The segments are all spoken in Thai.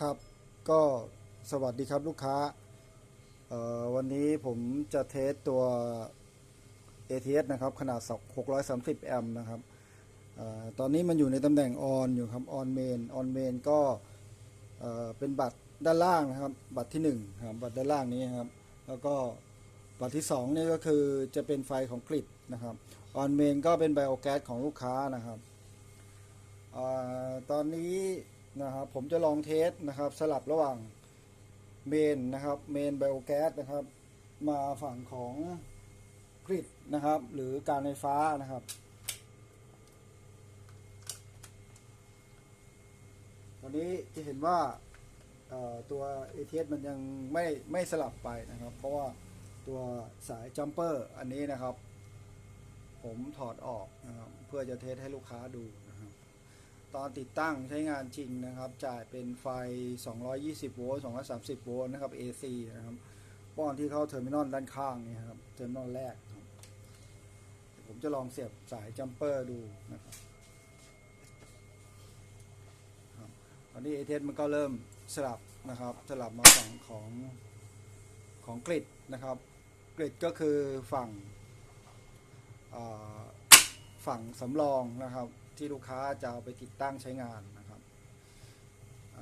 ครับก็สวัสดีครับลูกค้า วันนี้ผมจะเทสตัว ATS นะครับ ขนาด 630 แอมป์นะครับออตอนนี้มันอยู่ในตำแหน่งออนอยู่ครับออนเมนออนเมนก็เป็นบัตรด้านล่างนะครับ บัตรที่1ครับบัตรด้านล่างนี้ครับ แล้วก็บัตรที่2นี่ก็คือจะเป็นไฟของกริดนะครับออนเมนก็เป็นไบโอแก๊สของลูกค้านะครับออตอนนี้ นะครับผมจะลองเทสนะครับสลับระหว่างเมนนะครับเมนไบโอแก๊สนะครับ มาฝั่งของกริดนะครับ หรือการไฟฟ้านะครับตอนนี้จะเห็นว่าเอ่อตัว ATS มันยังไม่ไม่สลับไปนะครับ เพราะว่าตัวสายจัมเปอร์อันนี้นะครับ ผมถอดออกนะครับเพื่อจะเทสให้ลูกค้าดู ตอนติดตั้งใช้งานจริงนะครับ จ่ายเป็นไฟ 220 โวลต์ 230 โวลต์นะครับ AC นะครับ ป้อนที่เข้าเทอร์มินอลด้านข้างนี่ครับ เทอร์มินอลแรกรผมจะลองเสียบสายจัมเปอร์ดูนะครับตอนนี้ a อเทมันก็เริ่มสลับนะครับ สลับมาฝั่งของของกริดนะครับ กริดก็คือฝั่งอ่า ฝั่งสำรองนะครับ ที่ลูกค้าจะเอาไปติดตั้งใช้งานนะครับอ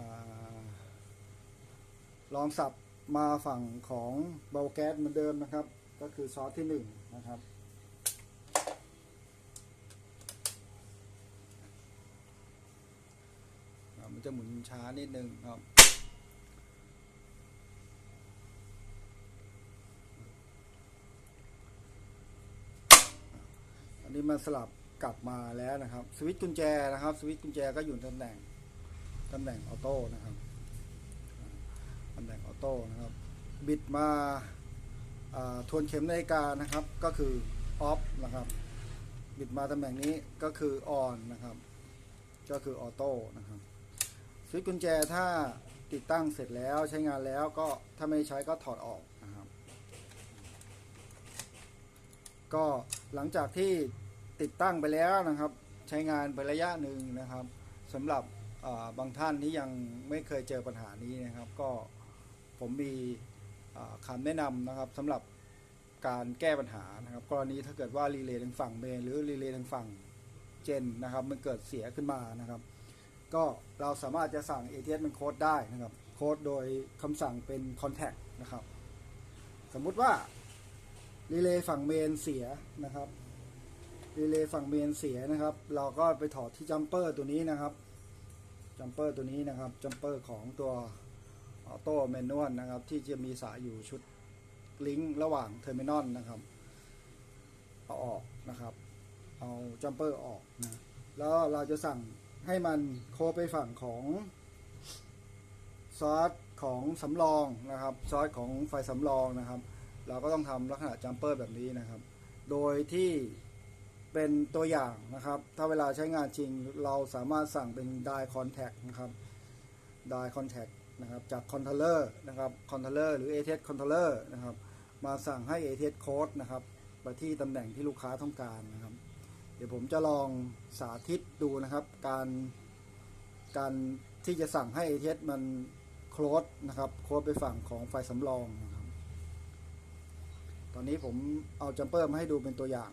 ลองสับมาฝั่งของเบาแก๊สเหมือนเดิมนะครับ ก็คือซอสที่หนึ่งนะครับมันจะหมุนช้านิดนึงครับ นนี้มันสลับกลับมาแล้วนะครับ สวิตช์กุญแจนะครับ สวิตช์กุญแจก็อยู่ตำแหน่งตำแหน่งออโต้นะครับตำแหน่งออโต้นะครับ บิดมาอ่าทวนเข็มนาฬิกานะครับ ก็คือออฟนะครับ บิดมาตำแหน่งนี้ก็คือออนนะครับ ก็คือออโต้นะครับสวิตช์กุญแจถ้าติดตั้งเสร็จแล้วใช้งานแล้วก็ถ้าไม่ใช้ก็ถอดออกนะครับ ก็หลังจากที่ ติดตั้งไปแล้วนะครับ ใช้งานไประยะหนึ่งนะครับสำหรับบางท่านที่ยังไม่เคยเจอปัญหานี้นะครับ ก็ผมมีคำแนะนำนะครับสำหรับการแก้ปัญหานะครับ กรณีถ้าเกิดว่ารีเลย์ทางฝั่งเมนหรือรีเลย์ทางฝั่งเจนนะครับ มันเกิดเสียขึ้นมานะครับ ก็เราสามารถจะสั่ง ATS มันโค้ดได้นะครับ โค้ดโดยคำสั่งเป็น contact นะครับ สมมุติว่ารีเลย์ฝั่งเมนเสียนะครับ รีเลย์ฝั่งเมนเสียนะครับ เราก็ไปถอดที่จัมเปอร์ตัวนี้นะครับจัมเปอร์ตัวนี้นะครับจัมเปอร์ของตัวออโต้แมนนวลนะครับ ที่จะมีสายอยู่ชุดลิงก์ระหว่างเทอร์มินอลนะครับ เอาออกนะครับ เอาจัมเปอร์ออกนะแล้วเราจะสั่งให้มันโคไปฝั่งของซอสของสำรองนะครับซอสของไฟสำรองนะครับ เราก็ต้องทำลักษณะจัมเปอร์แบบนี้นะครับ โดยที่ เป็นตัวอย่างนะครับ ถ้าเวลาใช้งานจริงเราสามารถสั่งเป็น die contact นะครับ die contact นะครับจาก controller นะครับ controller หรือ ATS controller นะครับ มาสั่งให้ ATS code นะครับไปที่ตำแหน่งที่ลูกค้าต้องการนะครับ เดี๋ยวผมจะลองสาธิตดูนะครับ การการที่จะสั่งให้ ATS มันโคลดนะครับโคลดไปฝั่งของไฟสำรองนะครับ ตอนนี้ผมเอาจัมเปอร์มาให้ดูเป็นตัวอย่าง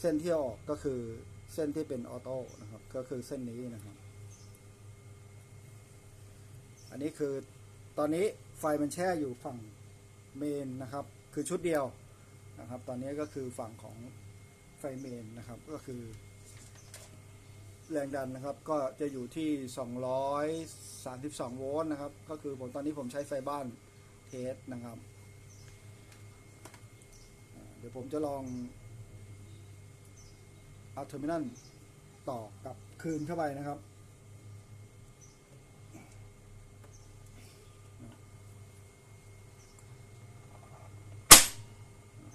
เส้นที่ออกก็คือเส้นที่เป็นออโต้นะครับ ก็คือเส้นนี้นะครับ อันนี้คือตอนนี้ไฟมันแช่อยู่ฝั่งเมนนะครับ คือชุดเดียวนะครับ ตอนนี้ก็คือฝั่งของไฟเมนนะครับ ก็คือ แรงดันนะครับ ก็จะอยู่ที่ 232 โวลต์นะครับ ก็คือผมตอนนี้ผมใช้ไฟบ้านเทสนะครับ เดี๋ยวผมจะลอง เอาเทอร์มินัลต่อกับคืนเข้าไปนะครับ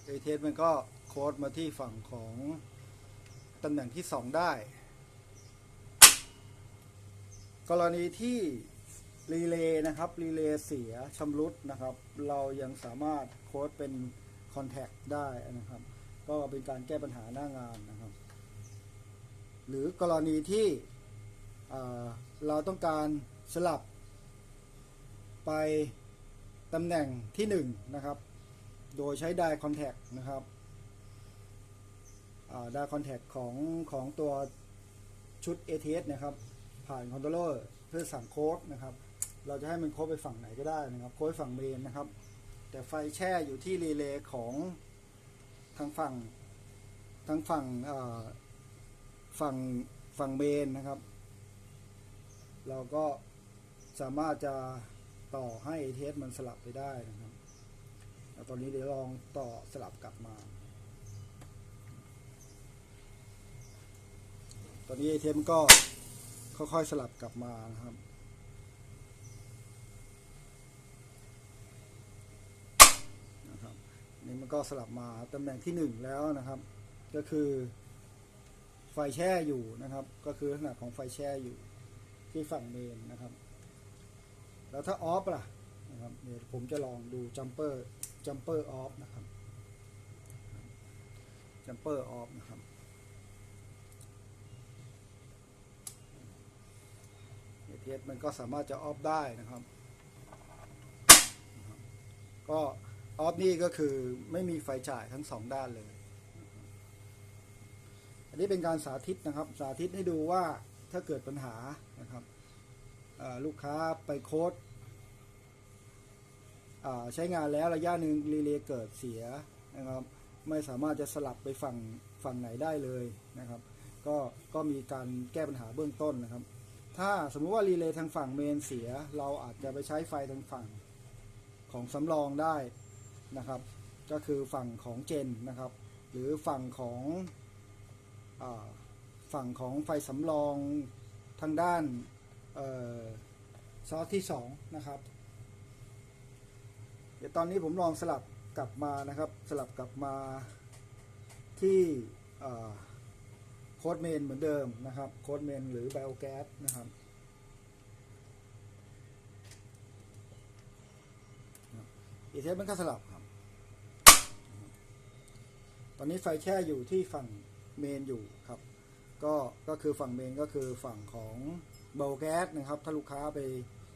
เอเทสมันก็โค้ดมาที่ฝั่งของตำแหน่งที่ 2 ได้ กรณีที่รีเลย์นะครับ รีเลย์เสียชำรุดนะครับ เรายังสามารถโค้ดเป็นคอนแทคได้นะครับ ก็เป็นการแก้ปัญหาหน้างานนะครับ หรือกรณีที่เราต้องการสลับไปตำแหน่งที่หนึ่งนะครับ โดยใช้ไดคอนแทคนะครับไดคอนแทคของของตัวชุด ATS นะครับ ผ่านคอนโทรลเลอร์เพื่อสั่งโค้ดนะครับ เราจะให้มันโค้ดไปฝั่งไหนก็ได้นะครับ โค้ดฝั่งเมนนะครับ แต่ไฟแช่อยู่ที่รีเลย์ของทางฝั่งทางฝั่ง ฝั่งฝั่งเมนนะครับ เราก็สามารถจะต่อให้เทสมันสลับไปได้นะครับแล้วตอนนี้เดี๋ยวลองต่อสลับกลับมา ตอนนี้เทสมันก็ค่อยๆสลับกลับมานะครับนะครับ นี่มันก็สลับมาตำแหน่งที่หนึ่งแล้วนะครับ ก็คือ ไฟแช่อยู่นะครับ ก็คือลักษณะของไฟแช่อยู่ที่ฝั่งเมนนะครับ แล้วถ้าออฟล่ะนะครับเดี๋ยวผมจะลองดูจัมเปอร์จัมเปอร์ออฟนะครับจัมเปอร์ออฟนะครับเทสมันก็สามารถจะออฟได้นะครับ ก็ออฟนี่ก็คือไม่มีไฟฉายทั้งสองด้านเลย นี้เป็นการสาธิตนะครับ สาธิตให้ดูว่าถ้าเกิดปัญหานะครับลูกค้าไปโค้ดใช้งานแล้วระยะหนึ่งรีเลย์เกิดเสียนะครับ ไม่สามารถจะสลับไปฝั่งฝั่งไหนได้เลยนะครับ ก็ก็มีการแก้ปัญหาเบื้องต้นนะครับ ถ้าสมมุติว่ารีเลย์ทางฝั่งเมนเสีย เราอาจจะไปใช้ไฟทางฝั่งของสำรองได้นะครับ ก็คือฝั่งของเจนนะครับ หรือฝั่งของ ฝั่งของไฟสำรองทางด้านซอสที่2นะครับ เดี๋ยวตอนนี้ผมลองสลับกลับมานะครับ สลับกลับมาที่โค้ดเมนเหมือนเดิมนะครับ โค้ดเมนหรือไบโอแก๊สนะครับอีเทสมันก็สลับครับ ตอนนี้ไฟแช่อยู่ที่ฝั่ง เมนอยู่ครับ ก็ก็คือฝั่งเมนก็คือฝั่งของเบลแก๊สนะครับ ถ้าลูกค้าไป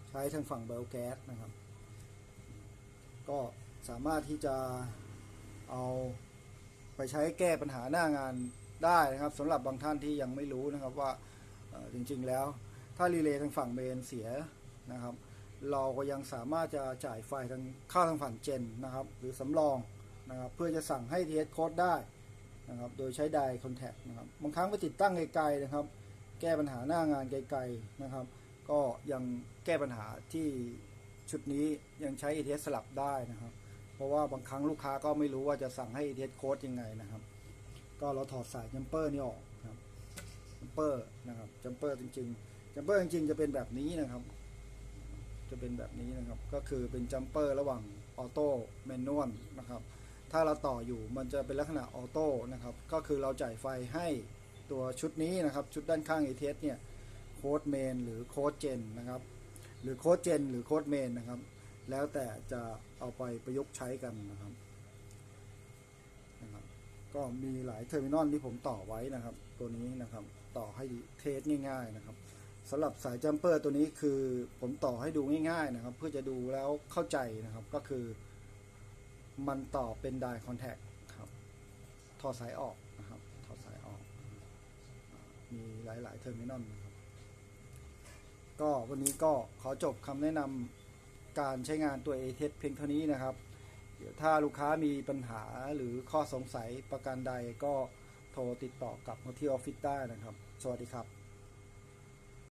ใช้ทางฝั่งเบลแก๊สนะครับ ก็สามารถที่จะเอาไปใช้แก้ปัญหาหน้างานได้นะครับสำหรับบางท่านที่ยังไม่รู้นะครับว่าจริงๆแล้วถ้ารีเลย์ทางฝั่งเมนเสียนะครับ เราก็ยังสามารถจะจ่ายไฟทางเข้าทางฝั่งเจนนะครับ หรือสำรองนะครับ เพื่อจะสั่งให้ TS โค้ดได้ นะครับ โดยใช้ไดคอนแทคนะครับ บางครั้งไปติดตั้งไกลๆนะครับ แก้ปัญหาหน้างานไกลๆนะครับ ก็ยังแก้ปัญหาที่ชุดนี้ยังใช้ ETS สลับได้นะครับ เพราะว่าบางครั้งลูกค้าก็ไม่รู้ว่าจะสั่งให้ ETS โค้ดยังไงนะครับ ก็เราถอดสายจัมเปอร์นี่ออกครับจัมเปอร์นะครับจัมเปอร์จริงๆจัมเปอร์จริงๆจะเป็นแบบนี้นะครับ จะเป็นแบบนี้นะครับ ก็คือเป็นจัมเปอร์ระหว่างออโต้แมนนวลนะครับ ถ้าเราต่ออยู่มันจะเป็นลักษณะออโต้นะครับ ก็คือเราจ่ายไฟให้ตัวชุดนี้นะครับ ชุดด้านข้าง ATS เนี่ยโค้ดเมนหรือโค้ดเจนนะครับ หรือโค้ดเจนหรือโค้ดเมนนะครับ แล้วแต่จะเอาไปประยุกต์ใช้กันนะครับนะครับ ก็มีหลายเทอร์มินอลที่ผมต่อไว้นะครับ ตัวนี้นะครับต่อให้เทสง่ายๆนะครับสำหรับสายจัมเปอร์ตัวนี้คือผมต่อให้ดูง่ายๆนะครับ เพื่อจะดูแล้วเข้าใจนะครับก็คือ มันต่อเป็นไดคอนแทคครับ ถอดสายออกนะครับ ถอดสายออก มีหลายๆเทอร์มินอลนะครับ ก็วันนี้ก็ขอจบคำแนะนำการใช้งานตัว a t e s เพียงเท่านี้นะครับเดี๋ยวถ้าลูกค้ามีปัญหาหรือข้อสงสัยประการใดก็โทรติดต่อกับมาที่ออฟฟิศได้นะครับ สวัสดีครับ